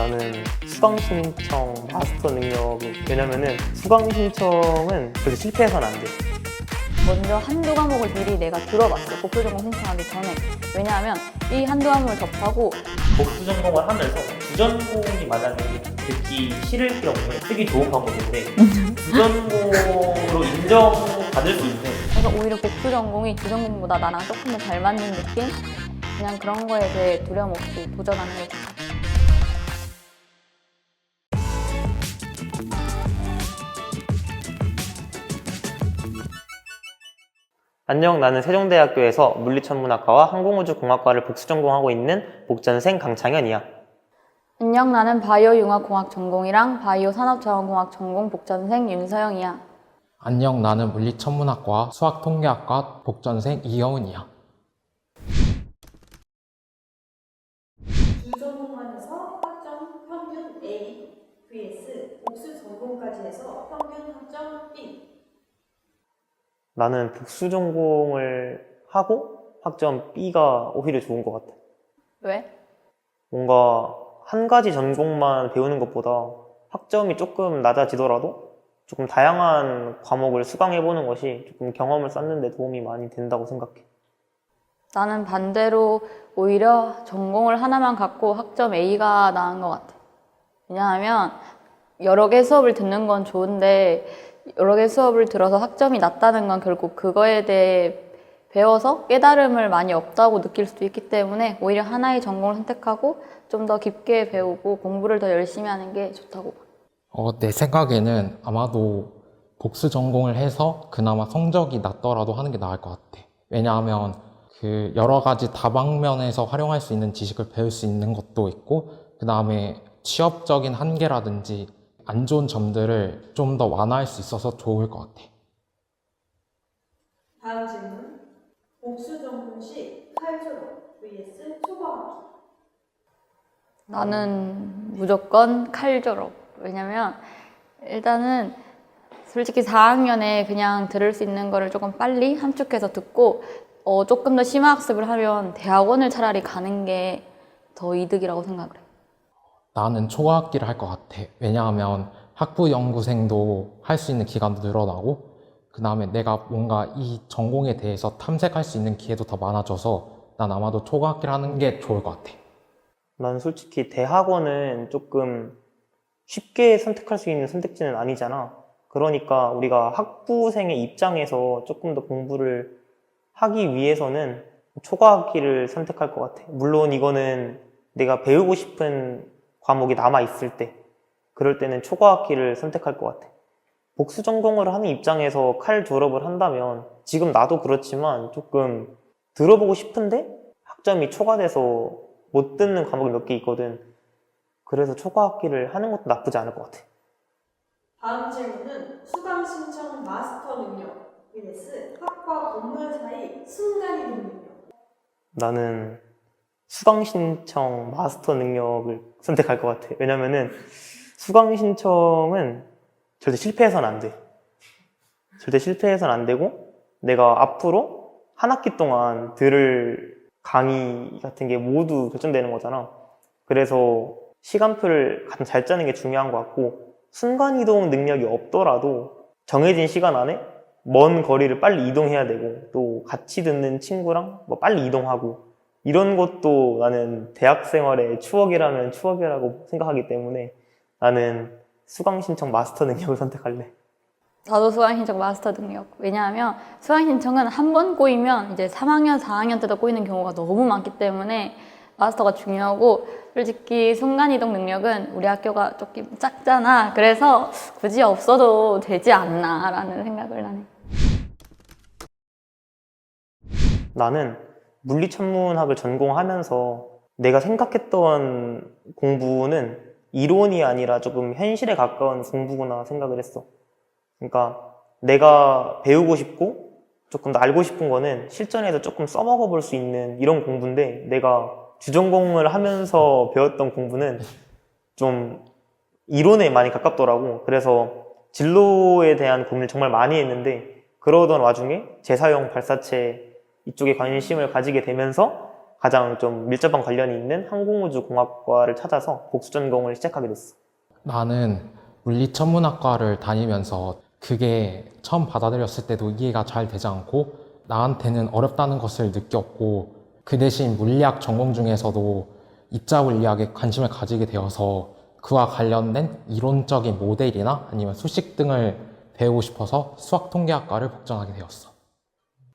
나는 수강 신청 마스터 능력 왜냐면은 수강 신청은 절대 실패해서는 안 돼. 먼저 한두 과목을 미리 내가 들어봤어. 복수 전공 신청하기 전에. 왜냐하면 이 한두 과목을 접하고 복수 전공을 하면서 부전공이 만약에 듣기 싫을 경우에 쓰기 좋은 방법인데 부전공으로 인정받을 수 있는 그래서 오히려 복수 전공이 주전공보다 나랑 조금 더 잘 맞는 느낌? 그냥 그런 거에 대해 두려움 없이 도전하는 게 좋다. 안녕 나는 세종대학교에서 물리천문학과와 항공우주공학과를 복수 전공하고 있는 복전생 강창현이야. 안녕, 나는 바이오 융합공학 전공이랑 바이오 산업자원공학 전공 복전생 윤서영이야. 안녕, 나는 물리천문학과 수학통계학과 복전생 이여은이야. 주전공만에서 학점 평균 A vs 복수 전공까지 해서 평균 학점 B 나는 복수 전공을 하고 학점 B가 오히려 좋은 것 같아. 왜? 뭔가 한 가지 전공만 배우는 것보다 학점이 조금 낮아지더라도 조금 다양한 과목을 수강해보는 것이 조금 경험을 쌓는 데 도움이 많이 된다고 생각해. 나는 반대로 오히려 전공을 하나만 갖고 학점 A가 나은 것 같아. 왜냐하면 여러 개 수업을 듣는 건 좋은데 여러 개 수업을 들어서 학점이 낮다는 건 결국 그거에 대해 배워서 깨달음을 많이 없다고 느낄 수도 있기 때문에 오히려 하나의 전공을 선택하고 좀 더 깊게 배우고 공부를 더 열심히 하는 게 좋다고 봐. 어, 내 생각에는 아마도 복수 전공을 해서 그나마 성적이 낮더라도 하는 게 나을 것 같아. 왜냐하면 그 여러 가지 다방면에서 활용할 수 있는 지식을 배울 수 있는 것도 있고, 그 다음에 취업적인 한계라든지 안 좋은 점들을 좀 더 완화할 수 있어서 좋을 것 같아. 다음 질문 복수 전공 시 칼졸업 vs 초과학기 나는 무조건 칼 졸업. 왜냐면 일단은 솔직히 4학년에 그냥 들을 수 있는 거를 조금 빨리 함축해서 듣고 어, 조금 더 심화 학습을 하면 대학원을 차라리 가는 게 더 이득이라고 생각을 해. 나는 초과학기를 할 것 같아. 왜냐하면 학부 연구생도 할 수 있는 기간도 늘어나고, 그 다음에 내가 뭔가 이 전공에 대해서 탐색할 수 있는 기회도 더 많아져서 난 아마도 초과학기를 하는 게 좋을 것 같아. 난 솔직히 대학원은 조금 쉽게 선택할 수 있는 선택지는 아니잖아. 그러니까 우리가 학부생의 입장에서 조금 더 공부를 하기 위해서는 초과학기를 선택할 것 같아. 물론 이거는 내가 배우고 싶은 과목이 남아 있을 때, 그럴 때는 초과학기를 선택할 것 같아. 복수 전공을 하는 입장에서 칼 졸업을 한다면 지금 나도 그렇지만 조금 들어보고 싶은데 학점이 초과돼서 못 듣는 과목이 몇 개 있거든. 그래서 초과학기를 하는 것도 나쁘지 않을 것 같아. 다음 질문은 수강 신청 마스터 능력 vs 학과 건물 사이 순간이동 능력 나는 수강 신청 마스터 능력을 선택할 것 같아. 왜냐면은 수강 신청은 절대 실패해서는 안 돼. 절대 실패해서는 안 되고 내가 앞으로 한 학기 동안 들을 강의 같은 게 모두 결정되는 거잖아. 그래서 시간표를 가장 잘 짜는 게 중요한 것 같고 순간 이동 능력이 없더라도 정해진 시간 안에 먼 거리를 빨리 이동해야 되고 또 같이 듣는 친구랑 뭐 빨리 이동하고 이런 것도 나는 대학 생활의 추억이라면 추억이라고 생각하기 때문에 나는 수강 신청 마스터 능력을 선택할래. 나도 수강 신청 마스터 능력. 왜냐하면 수강 신청은 한 번 꼬이면 이제 3학년, 4학년 때도 꼬이는 경우가 너무 많기 때문에 마스터가 중요하고 솔직히 순간이동 능력은 우리 학교가 조금 작잖아. 그래서 굳이 없어도 되지 않나라는 생각을 하네. 나는 물리천문학을 전공하면서 내가 생각했던 공부는 이론이 아니라 조금 현실에 가까운 공부구나 생각을 했어. 그러니까 내가 배우고 싶고 조금 더 알고 싶은 거는 실전에서 조금 써먹어 볼 수 있는 이런 공부인데 내가 주전공을 하면서 배웠던 공부는 좀 이론에 많이 가깝더라고. 그래서 진로에 대한 고민을 정말 많이 했는데 그러던 와중에 재사용 발사체 이쪽에 관심을 가지게 되면서 가장 좀 밀접한 관련이 있는 항공우주공학과를 찾아서 복수 전공을 시작하게 됐어. 나는 물리천문학과를 다니면서 그게 처음 받아들였을 때도 이해가 잘 되지 않고 나한테는 어렵다는 것을 느꼈고 그 대신 물리학 전공 중에서도 입자 물리학에 관심을 가지게 되어서 그와 관련된 이론적인 모델이나 아니면 수식 등을 배우고 싶어서 수학 통계학과를 복전하게 되었어.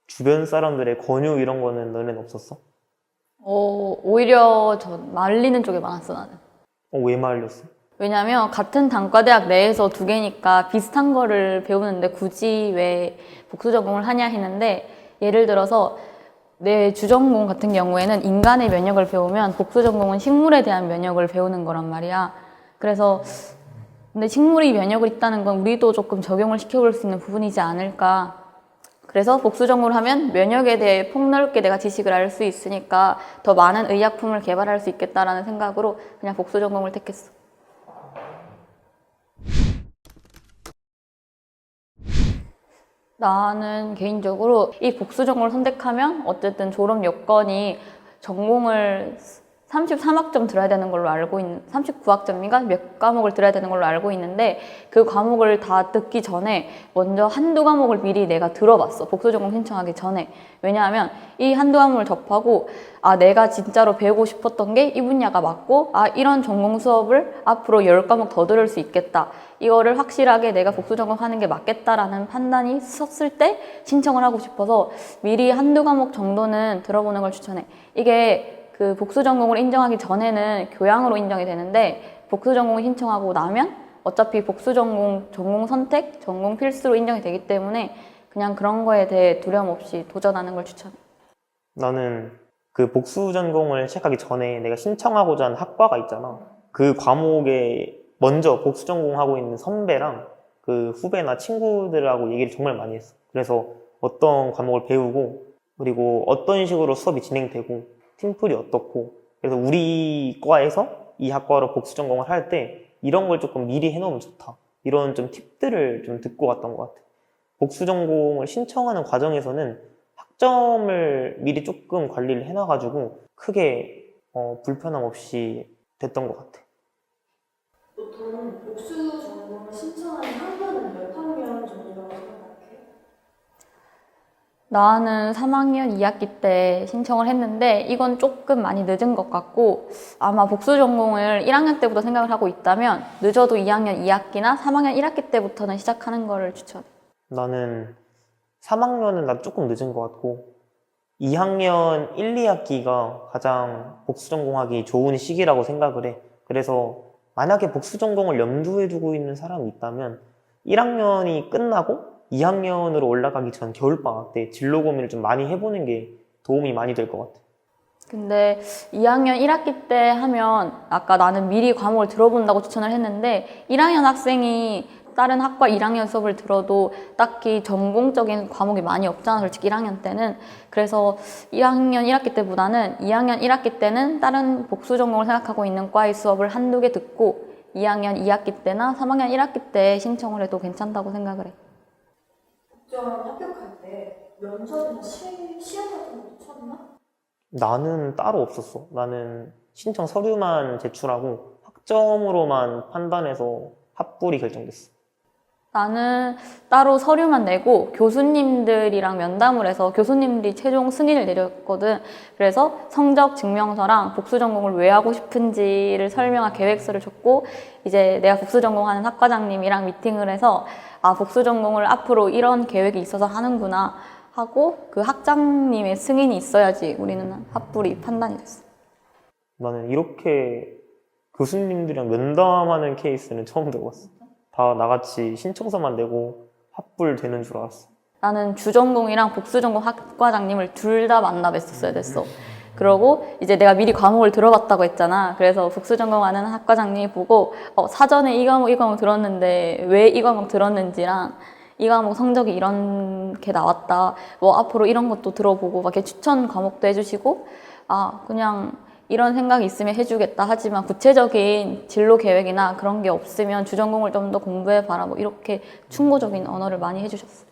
주변 사람들의 권유 이런 거는 너네는 없었어? 어, 오히려 저 말리는 쪽에 많았어, 나는. 어, 왜 말렸어? 왜냐면 같은 단과대학 내에서 두 개니까 비슷한 거를 배우는데 굳이 왜 복수 전공을 하냐 했는데 예를 들어서 내 주전공 같은 경우에는 인간의 면역을 배우면 복수 전공은 식물에 대한 면역을 배우는 거란 말이야. 그래서 근데 식물이 면역을 있다는 건 우리도 조금 적용을 시켜볼 수 있는 부분이지 않을까. 그래서 복수 전공을 하면 면역에 대해 폭넓게 내가 지식을 알 수 있으니까 더 많은 의약품을 개발할 수 있겠다라는 생각으로 그냥 복수 전공을 택했어. 나는 개인적으로 이 복수 전공을 선택하면 어쨌든 졸업 여건이 전공을 33학점 들어야 되는 걸로 알고 있는 39학점인가? 몇 과목을 들어야 되는 걸로 알고 있는데 그 과목을 다 듣기 전에 먼저 한두 과목을 미리 내가 들어봤어. 복수 전공 신청하기 전에. 왜냐하면 이 한두 과목을 접하고 아 내가 진짜로 배우고 싶었던 게 이 분야가 맞고 아 이런 전공 수업을 앞으로 열 과목 더 들을 수 있겠다. 이거를 확실하게 내가 복수 전공하는 게 맞겠다라는 판단이 섰을 때 신청을 하고 싶어서 미리 한두 과목 정도는 들어보는 걸 추천해. 이게 그 복수 전공을 인정하기 전에는 교양으로 인정이 되는데 복수 전공을 신청하고 나면 어차피 복수 전공 전공 선택, 전공 필수로 인정이 되기 때문에 그냥 그런 거에 대해 두려움 없이 도전하는 걸 추천해. 나는 그 복수 전공을 시작하기 전에 내가 신청하고자 하는 학과가 있잖아. 그 과목에 먼저 복수 전공하고 있는 선배랑 그 후배나 친구들하고 얘기를 정말 많이 했어. 그래서 어떤 과목을 배우고 그리고 어떤 식으로 수업이 진행되고 팀플이 어떻고 그래서 우리 과에서 이 학과로 복수 전공을 할 때 이런 걸 조금 미리 해놓으면 좋다. 이런 좀 팁들을 좀 듣고 갔던 것 같아. 복수 전공을 신청하는 과정에서는 학점을 미리 조금 관리를 해놔가지고 크게 어, 불편함 없이 됐던 것 같아. 보통 복수 전공을 신청하는 학년은 몇 학년 정도라고 생각해? 나는 3학년 2학기 때 신청을 했는데 이건 조금 많이 늦은 것 같고 아마 복수 전공을 1학년 때부터 생각을 하고 있다면 늦어도 2학년 2학기나 3학년 1학기 때부터는 시작하는 거를 추천해. 나는 3학년은 나 조금 늦은 것 같고 2학년 1, 2학기가 가장 복수 전공하기 좋은 시기라고 생각을 해. 그래서 만약에 복수 전공을 염두에 두고 있는 사람이 있다면 1학년이 끝나고 2학년으로 올라가기 전 겨울방학 때 진로 고민을 좀 많이 해보는 게 도움이 많이 될 것 같아. 근데 2학년 1학기 때 하면 아까 나는 미리 과목을 들어본다고 추천을 했는데 1학년 학생이 다른 학과 1학년 수업을 들어도 딱히 전공적인 과목이 많이 없잖아 솔직히 1학년 때는 그래서 1학년 1학기 때보다는 2학년 1학기 때는 다른 복수 전공을 생각하고 있는 과의 수업을 한두 개 듣고 2학년 2학기 때나 3학년 1학기 때 신청을 해도 괜찮다고 생각을 해 복전 합격할 때 면접이나 시, 시험 같은 거 쳤나? 나는 따로 없었어. 나는 신청 서류만 제출하고 학점으로만 판단해서 합불이 결정됐어. 나는 따로 서류만 내고 교수님들이랑 면담을 해서 교수님들이 최종 승인을 내렸거든. 그래서 성적 증명서랑 복수 전공을 왜 하고 싶은지를 설명한 계획서를 줬고 이제 내가 복수 전공하는 학과장님이랑 미팅을 해서 아 복수 전공을 앞으로 이런 계획이 있어서 하는구나 하고 그 학장님의 승인이 있어야지 우리는 합불이 판단이 됐어. 나는 이렇게 교수님들이랑 면담하는 케이스는 처음 들어봤어. 다 나같이 신청서만 내고 합불 되는 줄 알았어. 나는 주전공이랑 복수전공 학과장님을 둘 다 만나 뵀었어야 됐어. 그러고 이제 내가 미리 과목을 들어봤다고 했잖아. 그래서 복수전공하는 학과장님이 보고 어, 사전에 이 과목 이 과목 들었는데 왜 이 과목 들었는지랑 이 과목 성적이 이렇게 나왔다. 뭐 앞으로 이런 것도 들어보고 막 이렇게 추천 과목도 해주시고 아 그냥 이런 생각이 있으면 해주겠다 하지만 구체적인 진로 계획이나 그런 게 없으면 주전공을 좀 더 공부해봐라 뭐 이렇게 충고적인 언어를 많이 해주셨어.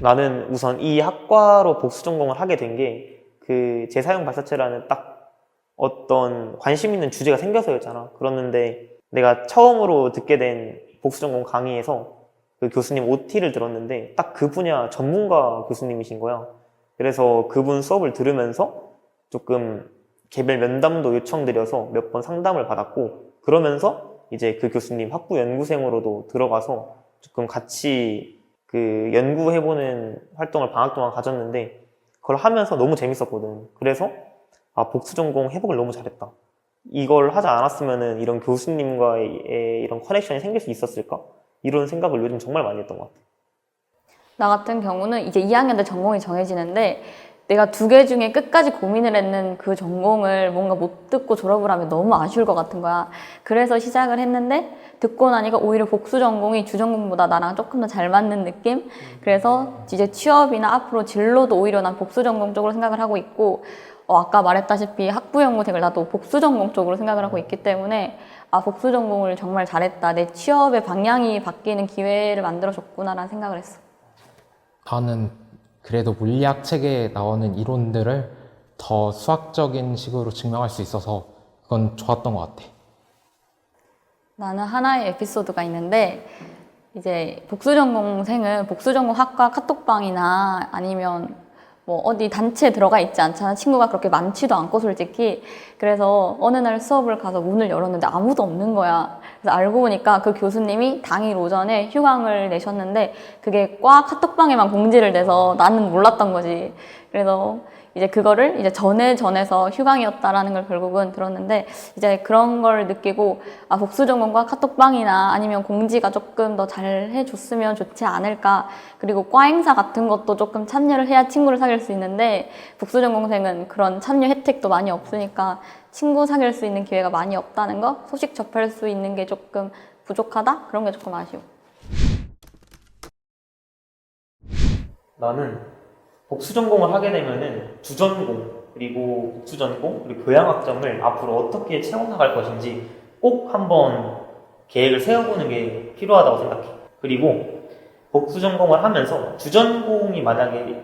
나는 우선 이 학과로 복수 전공을 하게 된 게 그 재사용 발사체라는 딱 어떤 관심 있는 주제가 생겨서였잖아. 그랬는데 내가 처음으로 듣게 된 복수 전공 강의에서 그 교수님 OT를 들었는데 딱 그 분야 전문가 교수님이신 거야. 그래서 그분 수업을 들으면서 조금 개별 면담도 요청드려서 몇 번 상담을 받았고 그러면서 이제 그 교수님 학부 연구생으로도 들어가서 조금 같이 그 연구해보는 활동을 방학 동안 가졌는데 그걸 하면서 너무 재밌었거든. 그래서 아 복수 전공 회복을 너무 잘했다. 이걸 하지 않았으면은 이런 교수님과의 이런 커넥션이 생길 수 있었을까? 이런 생각을 요즘 정말 많이 했던 것 같아. 나 같은 경우는 이제 2학년 때 전공이 정해지는데 내가 두 개 중에 끝까지 고민을 했는 그 전공을 뭔가 못 듣고 졸업을 하면 너무 아쉬울 것 같은 거야. 그래서 시작을 했는데 듣고 나니까 오히려 복수 전공이 주 전공보다 나랑 조금 더 잘 맞는 느낌? 그래서 이제 취업이나 앞으로 진로도 오히려 난 복수 전공 쪽으로 생각을 하고 있고 어, 아까 말했다시피 학부 연구생을 나도 복수 전공 쪽으로 생각을 하고 있기 때문에 아 복수 전공을 정말 잘했다. 내 취업의 방향이 바뀌는 기회를 만들어줬구나라는 생각을 했어. 나는 그래도 물리학 책에 나오는 이론들을 더 수학적인 식으로 증명할 수 있어서 그건 좋았던 것 같아. 나는 하나의 에피소드가 있는데 이제 복수전공생은 복수전공 학과 카톡방이나 아니면 뭐 어디 단체에 들어가 있지 않잖아. 친구가 그렇게 많지도 않고 솔직히. 그래서 어느 날 수업을 가서 문을 열었는데 아무도 없는 거야. 그래서 알고 보니까 그 교수님이 당일 오전에 휴강을 내셨는데 그게 과 카톡방에만 공지를 내서 나는 몰랐던 거지. 그래서 이제 그거를 이제 전에 전에서 휴강이었다라는 걸 결국은 들었는데 이제 그런 걸 느끼고 아 복수 전공과 카톡방이나 아니면 공지가 조금 더 잘 해줬으면 좋지 않을까. 그리고 과 행사 같은 것도 조금 참여를 해야 친구를 사귈 수 있는데 복수 전공생은 그런 참여 혜택도 많이 없으니까 친구 사귈 수 있는 기회가 많이 없다는 거? 소식 접할 수 있는 게 조금 부족하다? 그런 게 조금 아쉬워. 나는 복수 전공을 하게 되면은 주전공 그리고 복수 전공 그리고 교양학점을 앞으로 어떻게 채워나갈 것인지 꼭 한번 계획을 세워보는 게 필요하다고 생각해. 그리고 복수 전공을 하면서 주전공이 만약에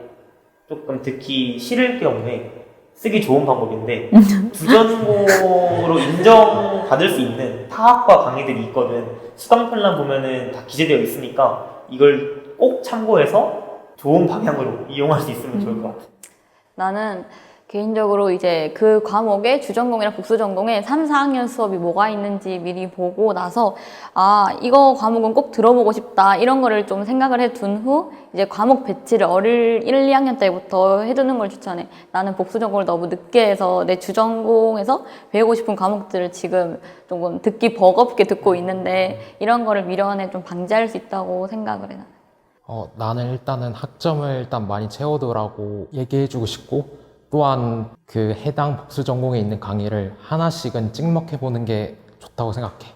조금 듣기 싫을 경우에 쓰기 좋은 방법인데 주전공으로 인정받을 수 있는 타학과 강의들이 있거든. 수강편란 보면은 다 기재되어 있으니까 이걸 꼭 참고해서 좋은 방향으로 이용할 수 있으면 좋을 것 같아. 나는 개인적으로 이제 그 과목에 주전공이랑 복수전공에 3, 4학년 수업이 뭐가 있는지 미리 보고 나서 아, 이거 과목은 꼭 들어보고 싶다. 이런 거를 좀 생각을 해 둔 후 이제 과목 배치를 어릴 1, 2학년 때부터 해두는 걸 추천해. 나는 복수전공을 너무 늦게 해서 내 주전공에서 배우고 싶은 과목들을 지금 조금 듣기 버겁게 듣고 있는데 이런 거를 미련에 좀 방지할 수 있다고 생각을 해. 어, 나는 일단은 학점을 일단 많이 채워두라고 얘기해주고 싶고 또한 그 해당 복수 전공에 있는 강의를 하나씩은 찍먹해보는 게 좋다고 생각해.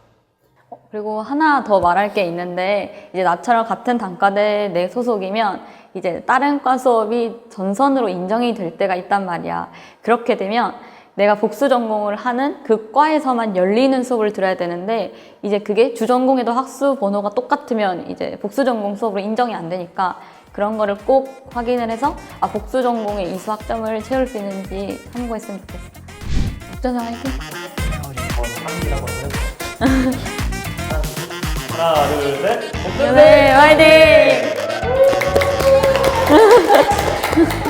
그리고 하나 더 말할 게 있는데 이제 나처럼 같은 단과대 내 소속이면 이제 다른 과 수업이 전선으로 인정이 될 때가 있단 말이야. 그렇게 되면 내가 복수 전공을 하는 그 과에서만 열리는 수업을 들어야 되는데 이제 그게 주전공에도 학수 번호가 똑같으면 이제 복수 전공 수업으로 인정이 안 되니까 그런 거를 꼭 확인을 해서 아 복수 전공의 이수 학점을 채울 수 있는지 참고했으면 좋겠어. 복전화 화이팅! 하나, 둘, 셋. 네, 화이팅!